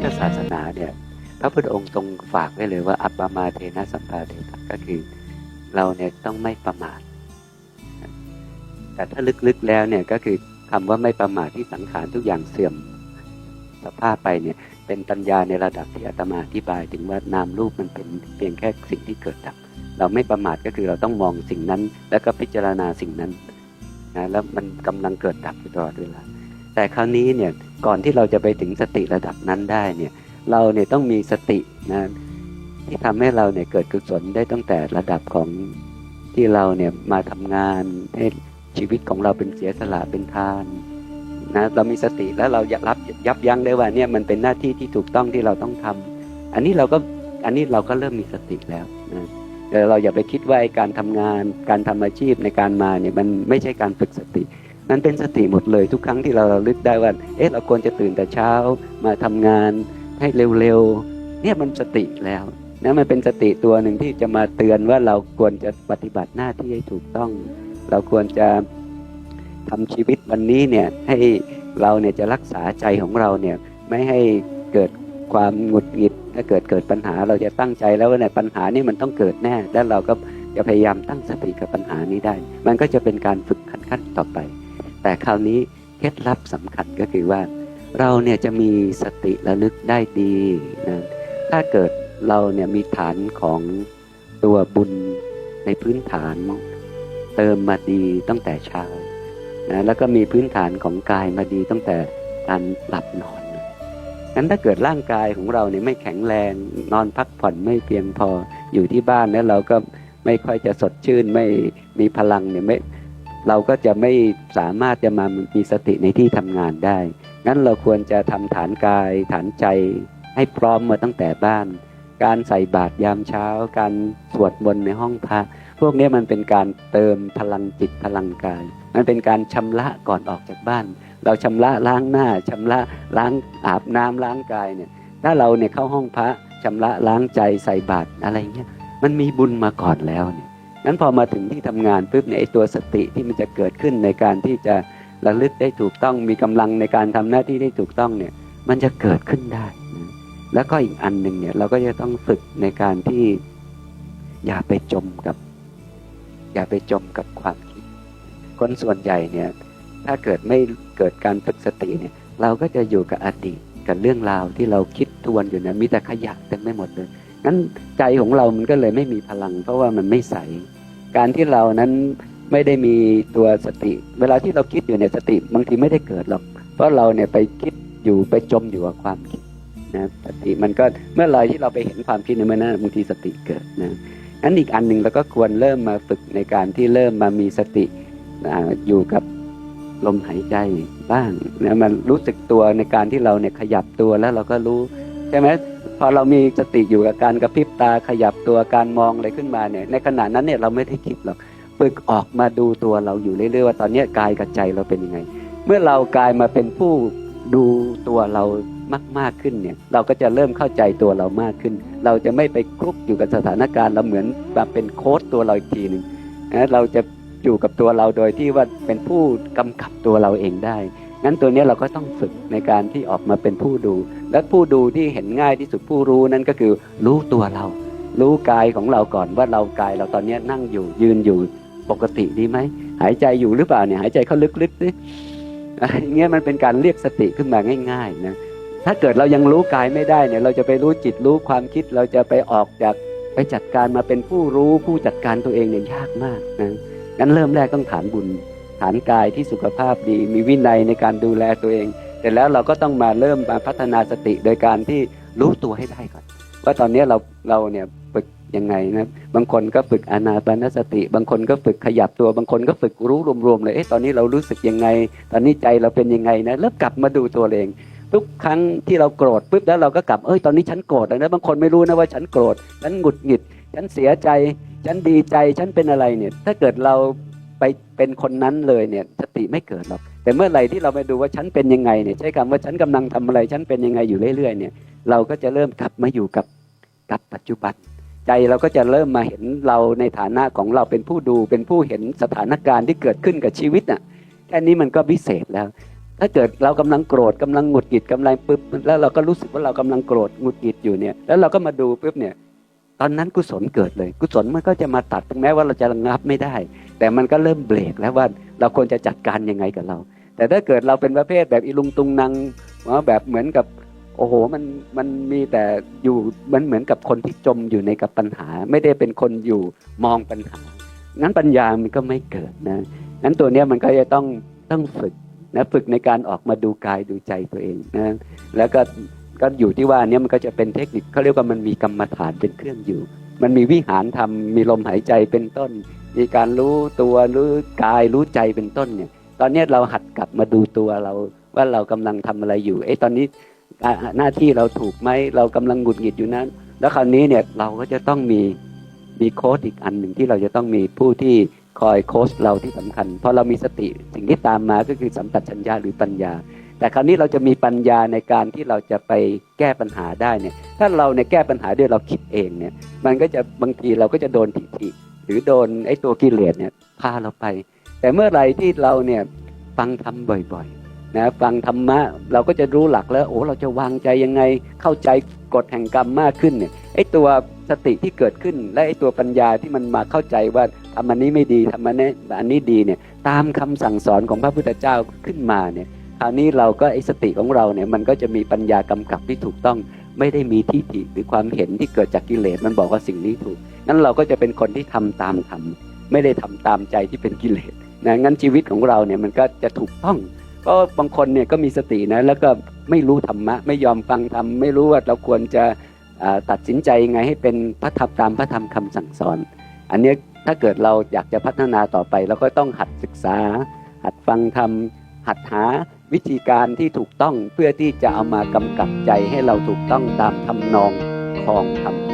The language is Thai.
ทธศาสนาเนี่ยพระพุทธองค์ทรงฝากไว้เลยว่า อัปปมาเทนะสัมปาเทนะก็คือเราเนี่ยต้องไม่ประมาท แต่ถ้าลึกๆแล้วเนี่ยก็คือคำว่าไม่ประมาทที่สังขารทุกอย่างเสื่อมสภาพไปเนี่ยเป็นปัญญาในระดับที่อาตมาอธิบาย ถึงว่านามรูปมันเป็นเพียงแค่สิ่งที่เกิดดับ เราไม่ประมาทก็คือเราต้องมองสิ่งนั้น แล้วก็พิจารณาสิ่งนั้นนะแล้วมันกำลังเกิดดับอยู่ตลอดเวลาแต่คราวนี้เนี่ย ก่อนที่เราจะไปถึงสติระดับนั้นได้เนี่ยเราเนี่ยต้องมีสตินะที่ทำให้เราเนี่ยเกิดกุศลได้ตั้งแต่ระดับของที่เราเนี่ยมาทำงานให้ชีวิตของเราเป็นเสียสละเป็นทานนะเรามีสติแล้วเราอยรับยับยั้งได้ว่าเนี่ยมันเป็นหน้าที่ที่ถูกต้องที่เราต้องทำอันนี้เราก็อันนี้เราก็เริ่มมีสติแล้วนะแต่เราอย่าไปคิดว่าการทำงาน การทำอาชีพในการมาเนี่ยมันไม่ใช่การฝึกสติ นั้นเป็นสติหมดเลยทุกครั้งที่เราลึกได้ว่า เอ๊ะเราควรจะตื่นแต่เช้ามาทำงานให้เร็วๆ เนี่ยมันสติแล้วนะมันเป็นสติตัวหนึ่งที่จะมาเตือนว่าเราควรจะปฏิบัติหน้าที่ให้ถูกต้อง เราควรจะทำชีวิตวันนี้เนี่ยให้เราเนี่ยจะรักษาใจของเราเนี่ยไม่ให้เกิดความหงุดหงิดถ้าเกิดเกิดปัญหาเราจะตั้งใจแล้วว่าเนี่ยปัญหานี่มันต้องเกิดแน่แล้วเราก็จะพยายามตั้งสติกับปัญหานี้ได้ มันก็จะเป็นการฝึกขั้นๆต่อไป แต่คราวนี้เคล็ดลับสำคัญก็คือว่า เราเนี่ยจะมีสติระลึกได้ดีนะถ้าเกิดเราเนี่ยมีฐานของตัวบุญในพื้นฐานเติมมาดีตั้งแต่เช้านะแล้วก็มีพื้นฐานของกายมาดีตั้งแต่การหลับนอนงั้นถ้าเกิดร่างกายของเราเนี่ยไม่แข็งแรงนอนพักผ่อนไม่เพียงพออยู่ที่บ้านแล้วเราก็ไม่ค่อยจะสดชื่นไม่มีพลังเนี่ยไม่ เราก็จะไม่สามารถจะมามีสติในที่ทำงานได้ งั้นเราควรจะทำฐานกาย ฐานใจให้พร้อมมาตั้งแต่บ้าน การใส่บาตรยามเช้า การสวดมนต์ในห้องพระพวกนี้มันเป็นการเติมพลังจิตพลังกาย มันเป็นการชำระก่อนออกจากบ้าน เราชำระล้างหน้าชำระล้างอาบน้ำล้างกายเนี่ย ถ้าเราเนี่ยเข้าห้องพระชำระล้างใจใส่บาตรอะไรเงี้ย มันมีบุญมาก่อนแล้วเนี่ย งั้นพอมาถึงที่ทำงานปุ๊บเนี่ยไอตัวสติที่มันจะเกิดขึ้นในการที่จะระลึกได้ถูกต้องมีกำลังในการทำหน้าที่ได้ถูกต้องเนี่ยมันจะเกิดขึ้นได้นะแล้วก็อีกอันหนึ่งเนี่ยเราก็จะต้องฝึกในการที่อย่าไปจมกับ อย่าไปจมกับความคิด คนส่วนใหญ่เนี่ยถ้าเกิดไม่เกิดการฝึกสติเนี่ยเราก็จะอยู่กับอดีตกับเรื่องราวที่เราคิดทวนอยู่เนี่ยมีแต่ขยะเต็มไปหมดเลย งั้นใจของเรามันก็เลยไม่มีพลัง เพราะว่ามันไม่ใส การที่เรานั้นไม่ได้มีตัวสติ เวลาที่เราคิดอยู่เนี่ยสติบางทีไม่ได้เกิดหรอก เพราะเราเนี่ยไปคิดอยู่ไปจมอยู่กับความคิดนะสติมันก็เมื่อไรที่เราไปเห็นความคิดในเมื่อนั้นบางทีสติเกิดนะนั้นอีกอันหนึ่งเราก็ควรเริ่มมาฝึกในการที่เริ่มมามีสติอยู่กับลมหายใจบ้างนะมันรู้สึกตัวในการที่เราเนี่ยขยับตัวแล้วเราก็รู้ใช่ไหม พอเรามีสติอยู่กับการกระพริบตาขยับตัวการมองอะไรขึ้นมาเนี่ย ในขณะนั้นเนี่ยเราไม่ได้คิดหรอกฝึกออกมาดูตัวเราอยู่เรื่อยๆว่าตอนนี้กายกับใจเราเป็นยังไง เมื่อเรากายมาเป็นผู้ดูตัวเรามากๆขึ้นเนี่ย เราก็จะเริ่มเข้าใจตัวเรามากขึ้น เราจะไม่ไปคลุกอยู่กับสถานการณ์เราเหมือนแบบเป็นโค้ดตัวเราอีกทีหนึ่งนะเราจะอยู่กับตัวเราโดยที่ว่าเป็นผู้กำกับตัวเราเองได้ งั้นตัวนี้เราก็ต้องฝึกในการที่ออกมาเป็นผู้ดู และผู้ดูที่เห็นง่ายที่สุดผู้รู้นั่นก็คือรู้ตัวเรา รู้กายของเราก่อนว่าเรากายเราตอนนี้นั่งอยู่ยืนอยู่ปกติดีไหมหายใจอยู่หรือเปล่าเนี่ยหายใจเข้าลึกๆสิอย่างเงี้ยมันเป็นการเรียกสติขึ้นมาง่าย ๆนะถ้าเกิดเรายังรู้กายไม่ได้เนี่ยเราจะไปรู้จิตรู้ความคิดเราจะไปออกจากไปจัดการมาเป็นผู้รู้ผู้จัดการตัวเองเนี่ยยากมากนะงั้นเริ่มแรกต้องฐานบุญ ฐานกายที่สุขภาพดี มีวินัยในการดูแลตัวเองเสร็จแล้วเราก็ต้องมาเริ่มมาพัฒนาสติโดยการที่รู้ตัวให้ได้ก่อน ว่าตอนนี้เราเราเนี่ยฝึกยังไงนะบางคนก็ฝึกอานาปานสติ บางคนก็ฝึกขยับตัว บางคนก็ฝึกรู้รวมๆเลยเอ๊ะตอนนี้เรารู้สึกยังไง ตอนนี้ใจเราเป็นยังไงนะเริ่มกลับมาดูตัวเองทุกครั้งที่เราโกรธปุ๊บแล้วเราก็กลับเอ้ยตอนนี้ฉันโกรธนะบางคนไม่รู้นะว่าฉันโกรธฉันหงุดหงิด ฉันเสียใจ ฉันดีใจฉันเป็นอะไรเนี่ย ถ้าเกิดเรา ไปเป็นคนนั้นเลยเนี่ยสติไม่เกิดหรอกแต่เมื่อไหร่ที่เราไปดูว่าฉันเป็นยังไงเนี่ยใช้คำว่าฉันกำลังทำอะไรฉันเป็นยังไงอยู่เรื่อยๆเนี่ยเราก็จะเริ่มกลับมาอยู่กับกับปัจจุบัน ใจเราก็จะเริ่มมาเห็นเราในฐานะของเราเป็นผู้ดูเป็นผู้เห็นสถานการณ์ที่เกิดขึ้นกับชีวิตน่ะแค่นี้มันก็พิเศษแล้ว ถ้าเกิดเรากำลังโกรธกำลังหงุดหงิดกำลังปึ๊บแล้วเราก็รู้สึกว่าเรากำลังโกรธหงุดหงิดอยู่เนี่ยแล้วเราก็มาดูปุ๊บเนี่ย ตอนนั้นกุศลเกิดเลย กุศลมันก็จะมาตัดถึงแม้ว่าเราจะระงับไม่ได้ แต่มันก็เริ่มเบรกแล้วว่าเราควรจะจัดการยังไงกับเรา แต่ถ้าเกิดเราเป็นประเภทแบบอีลุงตุงนางว่าแบบเหมือนกับโอ้โหมันมันมีแต่อยู่มันเหมือนกับคนที่จมอยู่ในกับปัญหา ไม่ได้เป็นคนอยู่มองปัญหา งั้นปัญญามันก็ไม่เกิดนะงั้นตัวเนี้ยมันก็จะต้องต้องฝึกนะฝึกในการออกมาดูกายดูใจตัวเองนะแล้วก็ ก็อยู่ที่ว่าเนี้ยมันก็จะเป็นเทคนิคเขาเรียกว่ามันมีกรรมฐานเป็นเครื่องอยู่ มันมีวิหารธรรมมีลมหายใจเป็นต้น มีการรู้ตัวรู้กายรู้ใจเป็นต้นเนี่ยตอนนี้เราหัดกลับมาดูตัวเราว่าเรากำลังทำอะไรอยู่ เอ้ตอนนี้หน้าที่เราถูกไหมเรากำลังหงุดหงิดอยู่นั้น แล้วคราวนี้เนี่ยเราก็จะต้องมีมีโค้ดอีกอันหนึ่งที่เราจะต้องมีผู้ที่คอยโค้ชเราที่สำคัญพอเรามีสติสิ่งที่ตามมาก็คือสัมปชัญญะหรือปัญญา แต่คราวนี้เราจะมีปัญญาในการที่เราจะไปแก้ปัญหาได้เนี่ย ถ้าเราเนี่ยแก้ปัญหาด้วยเราคิดเองเนี่ย มันก็จะบางทีเราก็จะโดนทิฏฐิหรือโดนไอ้ตัวกิเลสเนี่ยพาเราไป แต่เมื่อไหรที่เราเนี่ยฟังทำบ่อยๆนะฟังธรรมะเราก็จะรู้หลักแล้วโอ้เราจะวางใจยังไงเข้าใจกฎแห่งกรรมมากขึ้นเนี่ยไอ้ตัวสติที่เกิดขึ้น และไอ้ตัวปัญญาที่มันมาเข้าใจว่าทำอันนี้ไม่ดีทำอันนี้อันนี้ดีเนี่ยตามคำสั่งสอนของพระพุทธเจ้าขึ้นมาเนี่ย คราวนี้เราก็ไอ้สติของเราเนี่ยมันก็จะมีปัญญากำกับที่ถูกต้องไม่ได้มีทิฏฐิหรือความเห็นที่เกิดจากกิเลสมันบอกว่าสิ่งนี้ถูกนั้นเราก็จะเป็นคนที่ทำตามธรรมไม่ได้ทำตามใจที่เป็นกิเลสนะงั้นชีวิตของเราเนี่ยมันก็จะถูกต้องก็บางคนเนี่ยก็มีสตินะแล้วก็ไม่รู้ธรรมะ ไม่ยอมฟังธรรมไม่รู้ว่าเราควรจะตัดสินใจยังไงให้เป็นพระธรรมตามพระธรรมคำสั่งสอน อันนี้ถ้าเกิดเราอยากจะพัฒนาต่อไปเราก็ต้องหัดศึกษา หัดฟังธรรมหัดหา วิธีการที่ถูกต้องเพื่อที่จะเอามากำกับใจให้เราถูกต้องตามทำนองครองธรรม